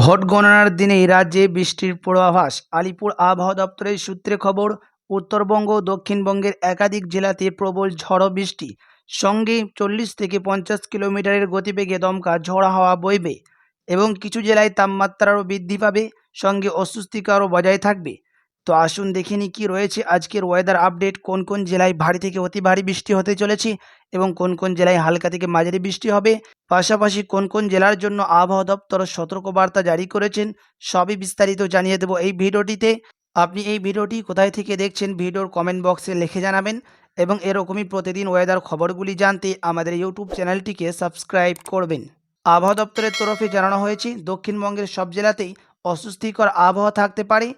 Vote গণনার দিনেই রাজ্যে বৃষ্টির পূর্বাভাস। আলিপুর আবহাওয়া দপ্তরের সূত্রে খবর, উত্তরবঙ্গ ও দক্ষিণবঙ্গের একাধিক জেলাতে প্রবল ঝড়ো বৃষ্টি। সঙ্গে চল্লিশ থেকে পঞ্চাশ কিলোমিটারের গতিবেগে দমকা ঝড়ো হাওয়া বইবে এবং কিছু জেলায় তাপমাত্রারও বৃদ্ধি পাবে, সঙ্গে অস্বস্তিকারও বজায় থাকবে। তো আসুন দেখে নিই কী রয়েছে আজকের ওয়েদার আপডেট কোন কোন জেলায় ভারী থেকে অতি ভারী বৃষ্টি হতে চলেছে এবং কোন কোন জেলায় হালকা থেকে মাঝারি বৃষ্টি হবে। পাশাপাশি কোন কোন জেলার জন্য আবহাওয়া দপ্তর সতর্কবার্তা জারি করেছেন সবই বিস্তারিত জানিয়ে দেবো এই ভিডিওটিতে। আপনি এই ভিডিওটি কোথায় থেকে দেখছেন ভিডিওর কমেন্ট বক্সে লিখে জানাবেন এবং এরকমই প্রতিদিন ওয়েদার খবরগুলি জানতে আমাদের ইউটিউব চ্যানেলটিকে সাবস্ক্রাইব করবেন। আবহাওয়া দপ্তরের তরফে জানানো হয়েছে, দক্ষিণবঙ্গের সব জেলাতেই অস্বস্তিকর আবহাওয়া থাকতে পারে।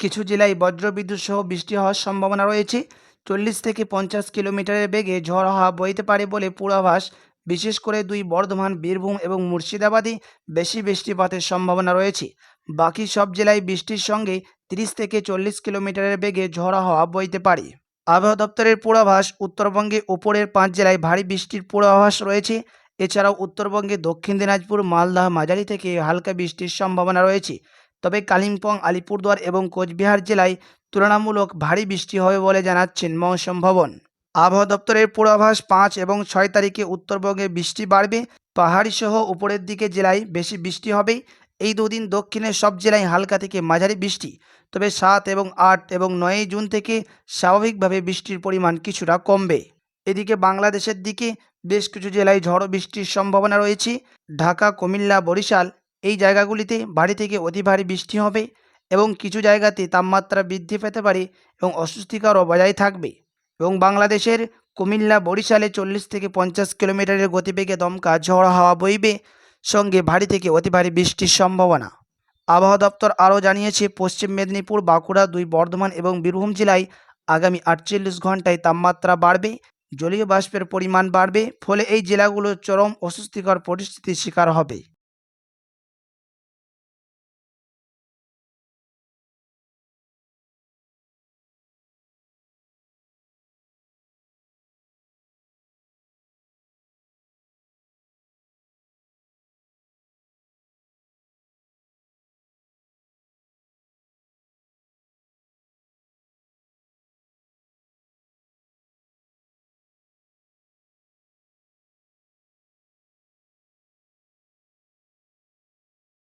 কিছু জেলায় বজ্রবিদ্যুৎ সহ বৃষ্টি হওয়ার সম্ভাবনা রয়েছে। চল্লিশ থেকে পঞ্চাশ কিলোমিটারের বেগে ঝড় হাওয়া বইতে পারে বলে পূর্বাভাস বিশেষ করে দুই বর্ধমান, বীরভূম এবং মুর্শিদাবাদে বেশি বৃষ্টিপাতের সম্ভাবনা রয়েছে। বাকি সব জেলায় বৃষ্টির সঙ্গে তিরিশ থেকে চল্লিশ কিলোমিটারের বেগে ঝড়ো হওয়া বইতে পারে। আবহাওয়া দপ্তরের পূর্বাভাস উত্তরবঙ্গে উপরের পাঁচ জেলায় ভারী বৃষ্টির পূর্বাভাস রয়েছে। এছাড়াও উত্তরবঙ্গে দক্ষিণ দিনাজপুর, মালদা মাঝারি থেকে হালকা বৃষ্টির সম্ভাবনা রয়েছে। তবে কালিম্পং, আলিপুরদুয়ার এবং কোচবিহার জেলায় তুলনামূলক ভারী বৃষ্টি হবে বলে জানাচ্ছেন মৌসম ভবন। আবহাওয়া দপ্তরের পূর্বাভাস পাঁচ এবং ছয় তারিখে উত্তরবঙ্গে বৃষ্টি বাড়বে। পাহাড়ি সহ উপরের দিকে জেলায় বেশি বৃষ্টি হবে। এই দুদিন দক্ষিণের সব জেলায় হালকা থেকে মাঝারি বৃষ্টি। তবে সাত এবং আট এবং নয়ই জুন থেকে স্বাভাবিকভাবে বৃষ্টির পরিমাণ কিছুটা কমবে। এদিকে বাংলাদেশের দিকে বেশ কিছু জেলায় ঝড়ো বৃষ্টির সম্ভাবনা রয়েছে। ঢাকা, কুমিল্লা, বরিশাল এই জায়গাগুলিতে ভারী থেকে অতি ভারী বৃষ্টি হবে এবং কিছু জায়গাতে তাপমাত্রা বৃদ্ধি পেতে পারে এবং অস্বস্তিকরও বজায় থাকবে। এবং বাংলাদেশের কুমিল্লা বরিশালে চল্লিশ থেকে পঞ্চাশ কিলোমিটারের গতিবেগে দমকা ঝড় হাওয়া বইবে, সঙ্গে ভারী থেকে অতি ভারী বৃষ্টির সম্ভাবনা। আবহাওয়া দপ্তর আরও জানিয়েছে, পশ্চিম মেদিনীপুর, বাঁকুড়া, দুই বর্ধমান এবং বীরভূম জেলায় আগামী আটচল্লিশ ঘন্টায় তাপমাত্রা বাড়বে, জলীয় বাষ্পের পরিমাণ বাড়বে, ফলে এই জেলাগুলো চরম অস্বস্তিকর পরিস্থিতির শিকার হবে।